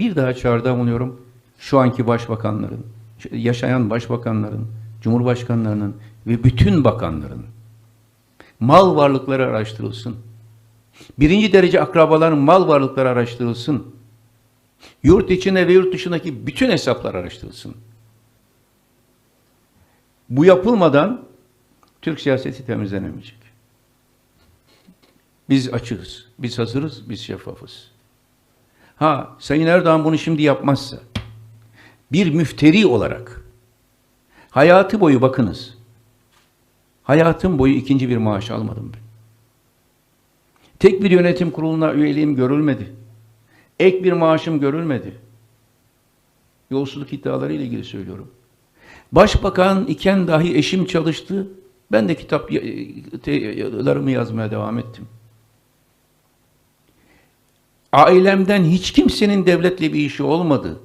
bir daha çağrıda bulunuyorum. Şu anki başbakanların, yaşayan başbakanların, cumhurbaşkanlarının ve bütün bakanların mal varlıkları araştırılsın. Birinci derece akrabaların mal varlıkları araştırılsın. Yurt içinde ve yurt dışındaki bütün hesaplar araştırılsın. Bu yapılmadan Türk siyaseti temizlenemeyecek. Biz açığız, biz hazırız, biz şeffafız. Ha, Sayın Erdoğan bunu şimdi yapmazsa, bir müfteri olarak, hayatı boyu bakınız, hayatım boyu ikinci bir maaş almadım ben. Tek bir yönetim kuruluna üyeliğim görülmedi. Ek bir maaşım görülmedi. Yolsuzluk iddiaları ile ilgili söylüyorum. Başbakan iken dahi eşim çalıştı. Ben de kitaplarımı yazmaya devam ettim. Ailemden hiç kimsenin devletle bir işi olmadı.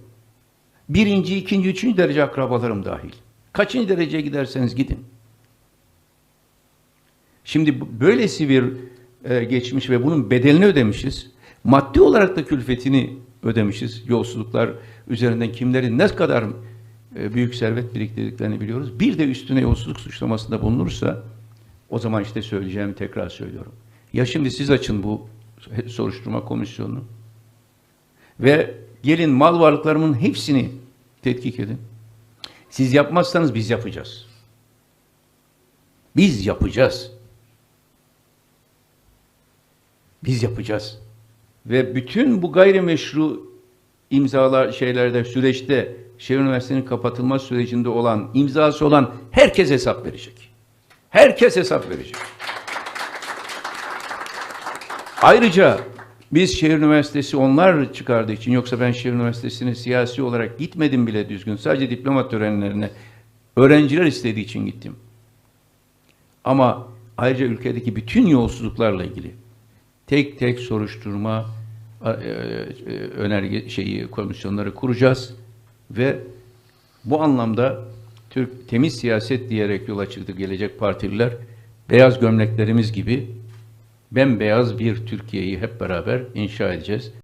Birinci, ikinci, üçüncü derece akrabalarım dahil. Kaçıncı dereceye giderseniz gidin. Şimdi böylesi bir e, geçmiş ve bunun bedelini ödemişiz. Maddi olarak da külfetini ödemişiz. Yolsuzluklar üzerinden kimlerin ne kadar e, büyük servet biriktirdiklerini biliyoruz. Bir de üstüne yolsuzluk suçlamasında bulunursa o zaman işte söyleyeceğimi tekrar söylüyorum. Ya şimdi siz açın bu soruşturma komisyonunu ve gelin mal varlıklarımın hepsini tetkik edin. Siz yapmazsanız biz yapacağız. Biz yapacağız. Biz yapacağız. Ve bütün bu gayrimeşru imzalar şeylerde süreçte şehir üniversitenin kapatılma sürecinde olan imzası olan herkes hesap verecek. Herkes hesap verecek. Ayrıca biz şehir üniversitesi onlar çıkardığı için yoksa ben şehir üniversitesine siyasi olarak gitmedim bile düzgün. Sadece diploma törenlerine öğrenciler istediği için gittim. Ama ayrıca ülkedeki bütün yolsuzluklarla ilgili tek tek soruşturma e, e, önerge şeyi komisyonları kuracağız ve bu anlamda Türk temiz siyaset diyerek yola çıktı gelecek partililer beyaz gömleklerimiz gibi bembeyaz bir Türkiye'yi hep beraber inşa edeceğiz.